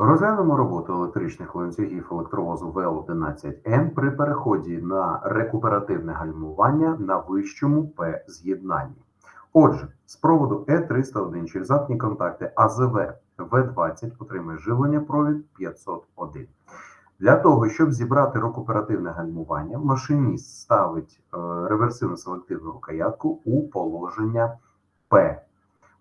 Розглянемо роботу електричних ланцюгів електровозу В11Н при переході на рекуперативне гальмування на вищому П з'єднанні. Отже, з проводу Е301 через замкні контакти АЗВ В20 отримує живлення провід 501. Для того, щоб зібрати рекуперативне гальмування, машиніст ставить е, реверсивно-селективну рукоятку у положення П.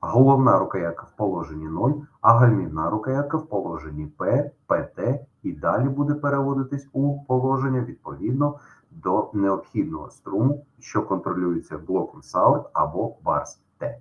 Головна рукоятка в положенні 0, а гальмівна рукоятка в положенні П, ПТ і далі буде переводитись у положення відповідно до необхідного струму, що контролюється блоком САУТ або барс Т.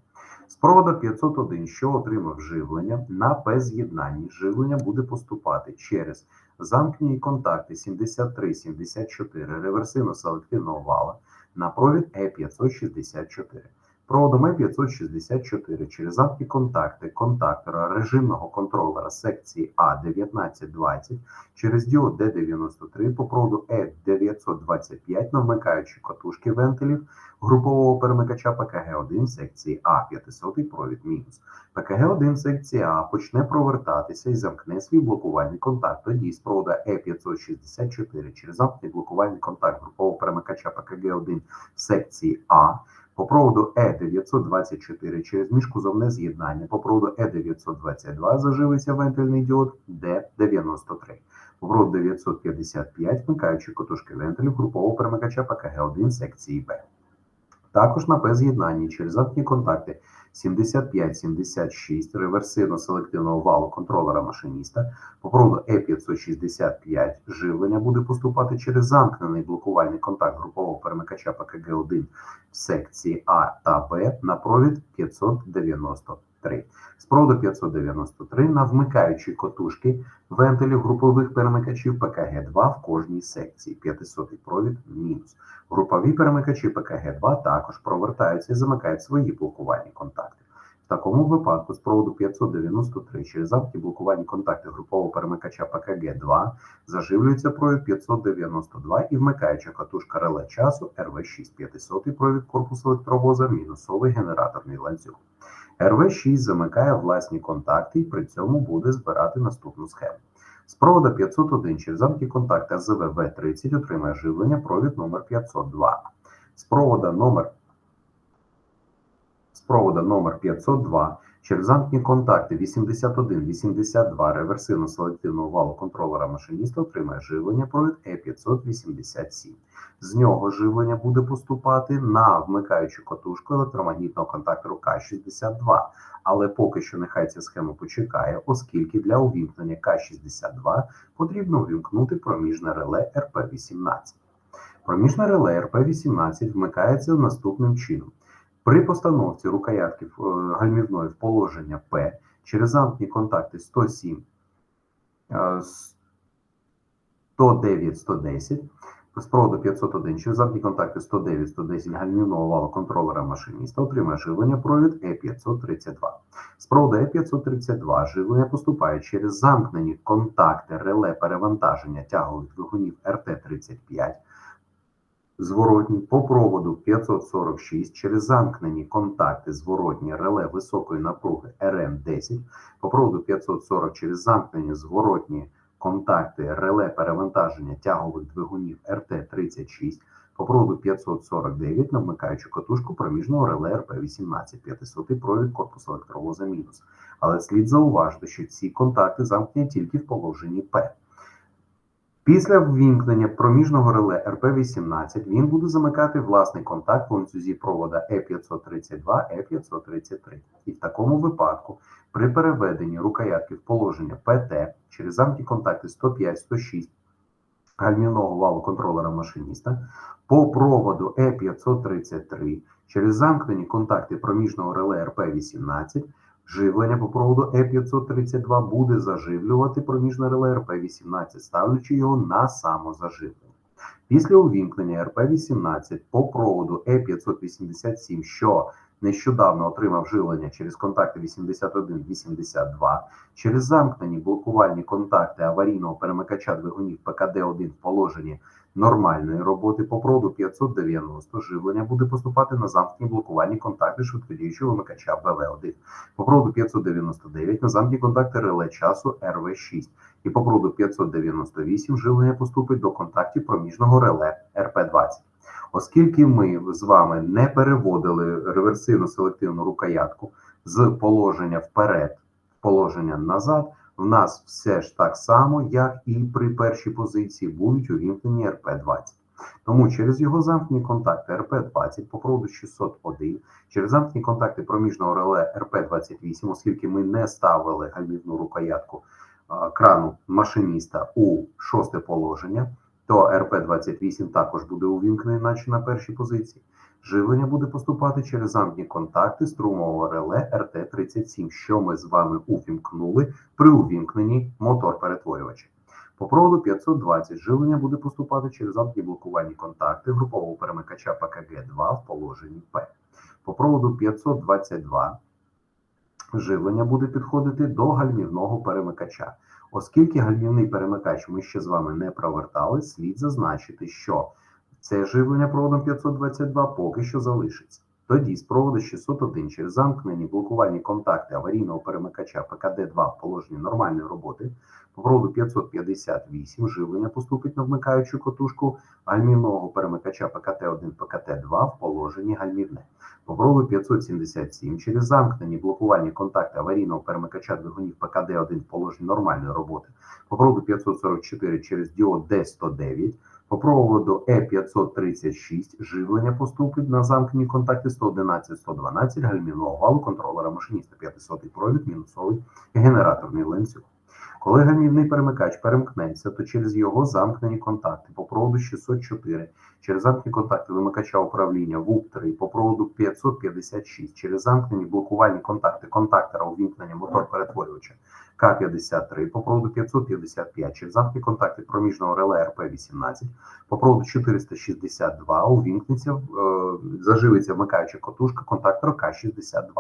З провода 501, що отримав живлення, на П-з'єднанні живлення буде поступати через замкнені контакти 73-74 реверсивно-селективного вала на провід Е564. Проводом Е564 через замкні контакти контактора режимного контролера секції А1920 через діод Д93 по проводу Е925 на вмикаючі катушки вентилів групового перемикача ПКГ1 секції А 500 провід мінус. ПКГ1 секції А почне провертатися і замкне свій блокувальний контакт. Тоді з проводу Е564 через замкнений блокувальний контакт групового перемикача ПКГ1 секції А по проводу Е924 через міжкузовне з'єднання по проводу Е922 заживиться вентильний діод Д93. По проводу 955 вмикаючи котушки вентилів групового перемикача ПКГ1 секції Б. Також на П-з'єднанні через замкні контакти 75-76 реверсивно-селективного валу контролера машиніста. По проводу Е565 живлення буде поступати через замкнений блокувальний контакт групового перемикача ПКГ1 в секції А та Б на провід 593. З проводу 593 на вмикаючі котушки вентилів групових перемикачів ПКГ2 в кожній секції 500 провід мінус. Групові перемикачі ПКГ2 також провертаються і замикають свої блокувальні контакти. В такому випадку з проводу 593 через замкні блокувальні контакти групового перемикача ПКГ2 заживлюється провід 592 і вмикаюча катушка реле часу РВ6 500 провід корпусу електровоза мінусовий генераторний ланцюг. РВ6 замикає власні контакти і при цьому буде збирати наступну схему. З провода 501 через замки контакти АЗВ 30 отримає живлення провід номер 502. З провода номер провода номер 502 через замкні контакти 81-82 реверсивно-селективного валу контролера машиніста отримає живлення провід Е587. З нього живлення буде поступати на вмикаючу катушку електромагнітного контактору К62, але поки що нехай ця схема почекає, оскільки для увімкнення К62 потрібно увімкнути проміжне реле РП-18. Проміжне реле РП-18 вмикається наступним чином. При постановці рукоятки е, гальмівної в положення П через замкні контакти 107, 109, 110, з проводу 501 через замкні контакти 109, 110 гальмівного валу контролера машиніста отримає живлення провід Е532. З проводу Е532 живлення поступає через замкнені контакти реле перевантаження тягових двигунів РТ-35, зворотні по проводу 546 через замкнені контакти зворотні реле високої напруги РМ10, по проводу 540 через замкнені зворотні контакти реле перевантаження тягових двигунів РТ-36, по проводу 549 на вмикаючу катушку проміжного реле РП-18, 500 провід корпусу електровоза мінус. Але слід зауважити, що ці контакти замкнені тільки в положенні П. Після ввімкнення проміжного реле РП-18 він буде замикати власний контакт в ланцюзі провода Е532, Е533. І в такому випадку при переведенні рукоятки в положення ПТ через замкні контакти 105-106 гальмівного валу контролера машиніста по проводу Е533 через замкнені контакти проміжного реле РП-18 Живлення по проводу Е532 буде заживлювати проміжне реле РП-18, ставлячи його на самозаживлення. Після увімкнення РП-18 по проводу Е587, що нещодавно отримав живлення через контакти 81-82, через замкнені блокувальні контакти аварійного перемикача двигунів ПКД-1 в положенні нормальної роботи по проводу 590 живлення буде поступати на замкнені блокувальні контакти швидкодіючого вимикача БВ1. По проводу 599 на замкнені контакти реле часу РВ6. І по проводу 598 живлення поступить до контактів проміжного реле РП20. Оскільки ми з вами не переводили реверсивну селективну рукоятку з положення вперед в положення назад, в нас все ж так само, як і при першій позиції, будуть увімкнені РП-20. Тому через його замкнені контакти РП-20 по проводу 601, через замкнені контакти проміжного реле РП-28, оскільки ми не ставили гальмівну рукоятку крану машиніста у шосте положення, то РП-28 також буде увімкнений, наче на першій позиції. Живлення буде поступати через замкні контакти струмового реле РТ-37, що ми з вами увімкнули при увімкненні мотор-перетворювача. По проводу 520 живлення буде поступати через замкні блокувальні контакти групового перемикача ПКГ-2 в положенні П. По проводу 522 живлення буде підходити до гальмівного перемикача. Оскільки гальмівний перемикач ми ще з вами не провертали, слід зазначити, що це живлення проводом 522 поки що залишиться. Тоді з проводу 601 через замкнені блокувальні контакти аварійного перемикача ПКД-2 в положенні нормальної роботи, по проводу 558 живлення поступить на вмикаючу котушку гальмівного перемикача ПКТ-1 ПКТ-2 в положенні гальмівне. По проводу 577 через замкнені блокувальні контакти аварійного перемикача двигунів ПКД-1 в положенні нормальної роботи, по проводу 544 через діод Д109, по проводу Е536 живлення поступить на замкнені контакти 111-112 гальмівного валу контролера машиніста 500 провід мінусовий генераторний ланцюг. Коли гальмівний перемикач перемкнеться, то через його замкнені контакти по проводу 604, через замкнені контакти вимикача управління ВУП-3, по проводу 556, через замкнені блокувальні контакти контактора увімкнення мотор-перетворювача К-53, по проводу 555, через замкнені контакти проміжного реле РП-18, по проводу 462 увімкнеться, е, заживиться вмикаюча котушка контактора К-62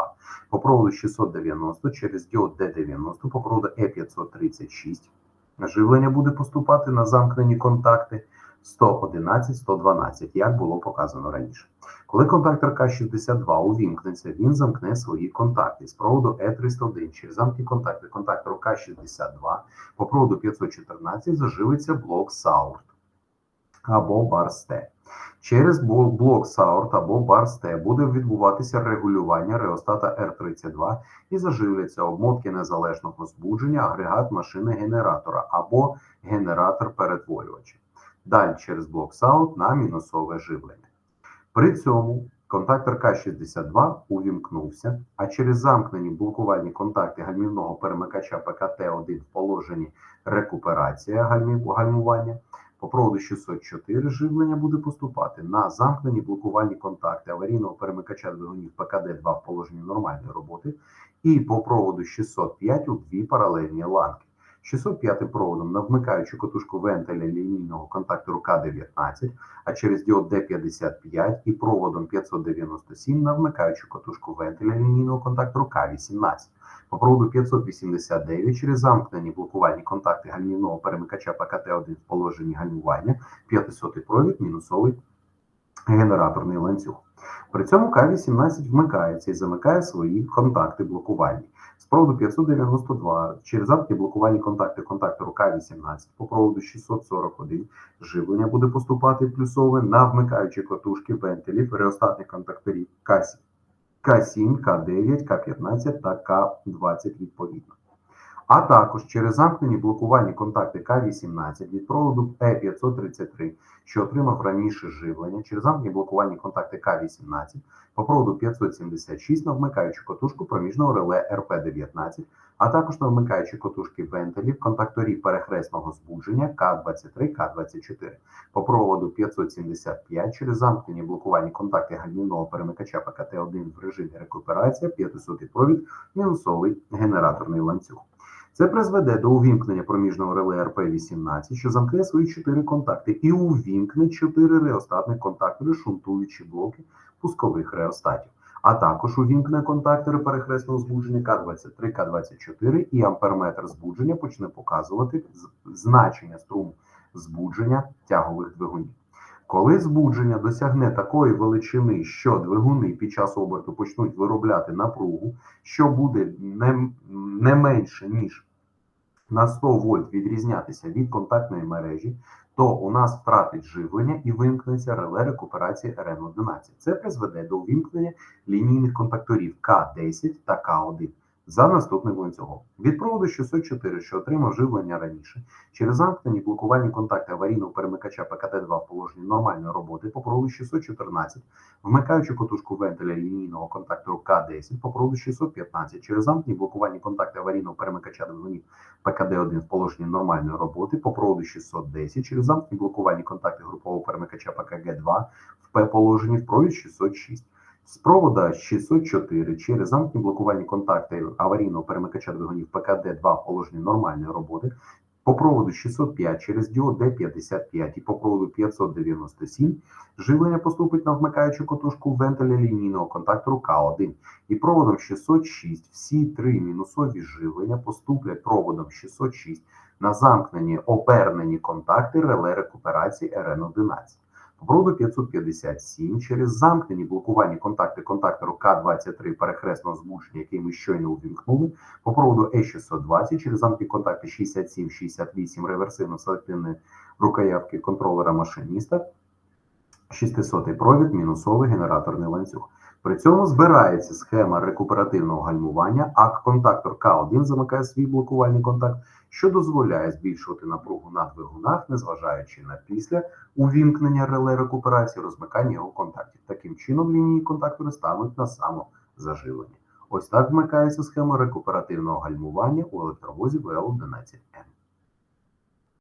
по проводу 690 через діод Д90 по проводу Е536. Живлення буде поступати на замкнені контакти 111-112, як було показано раніше. Коли контактор К62 увімкнеться, він замкне свої контакти з проводу Е301 через замкні контакти контактору К62 по проводу 514 заживиться блок Саурт або Барсте. Через блок Саурт або Барсте буде відбуватися регулювання реостата R32 і заживляться обмотки незалежного збудження, агрегат машини генератора або генератор перетворювача. Далі через блок Саут на мінусове живлення. При цьому контактор К62 увімкнувся, а через замкнені блокувальні контакти гальмівного перемикача ПКТ-1 в положенні рекуперація гальмування по проводу 604 живлення буде поступати на замкнені блокувальні контакти аварійного перемикача двигунів ПКД-2 в положенні нормальної роботи і по проводу 605 у дві паралельні ланки. 605 проводом на вмикаючу котушку вентиля лінійного контактору К19, а через діод Д55 і проводом 597 на вмикаючу котушку вентиля лінійного контактору К18. По проводу 589 через замкнені блокувальні контакти гальмівного перемикача ПКТ-1 в положенні гальмування, 500 провід, мінусовий генераторний ланцюг. При цьому К18 вмикається і замикає свої контакти блокувальні. З проводу 592 через замки блокувальні контакти контактору К18 по проводу 641 живлення буде поступати плюсове на вмикаючі котушки вентилів реостатних контакторів К7. К7, К9, К15 та К20 відповідно. А також через замкнені блокувальні контакти К18 від проводу Е533, що отримав раніше живлення, через замкнені блокувальні контакти К18 по проводу 576 на вмикаючу котушку проміжного реле РП19, а також на вмикаючі котушки вентилів контакторів перехресного збудження К23, К24 по проводу 575 через замкнені блокувальні контакти гальмівного перемикача ПКТ-1 в режимі рекуперація, 500 провід, мінусовий генераторний ланцюг. Це призведе до увімкнення проміжного реле РП-18, що замкне свої чотири контакти, і увімкне чотири реостатних контактори, шунтуючі блоки пускових реостатів. А також увімкне контактори перехресного збудження К23, К24 і амперметр збудження почне показувати значення струму збудження тягових двигунів. Коли збудження досягне такої величини, що двигуни під час оберту почнуть виробляти напругу, що буде не, не менше, ніж на 100 вольт відрізнятися від контактної мережі, то у нас втратить живлення і вимкнеться реле рекуперації РН11. Це призведе до увімкнення лінійних контакторів К10 та К1 за наступним ланцюгом. Від проводу 604, що отримав живлення раніше, через замкнені блокувальні контакти аварійного перемикача ПКТ-2 в положенні нормальної роботи по проводу 614, вмикаючи котушку вентиля лінійного контактору К10 по проводу 615, через замкнені блокувальні контакти аварійного перемикача двигунів ПКД-1 в положенні нормальної роботи по проводу 610, через замкнені блокувальні контакти групового перемикача ПКГ-2 в П-положенні в провід 606. З провода 604 через замкнені блокувальні контакти аварійного перемикача двигунів ПКД-2 в положенні нормальної роботи по проводу 605 через діод D55 і по проводу 597 живлення поступить на вмикаючу котушку вентиля лінійного контактору К1 і проводом 606 всі три мінусові живлення поступлять проводом 606 на замкнені обернені контакти реле рекуперації РН11. Проводу 557 через замкнені блокувальні контакти контактору К23 перехресного збудження, який ми щойно увімкнули, по проводу Е620 через замкнені контакти 67-68 реверсивно-селективної рукоятки контролера машиніста, 600 провід, мінусовий генераторний ланцюг. При цьому збирається схема рекуперативного гальмування, а контактор К1 замикає свій блокувальний контакт, що дозволяє збільшувати напругу на двигунах, незважаючи на після увімкнення реле рекуперації розмикання його контактів. Таким чином, лінії контактори стануть на самозаживлення. Ось так вмикається схема рекуперативного гальмування у електровозі ВЛ-11М.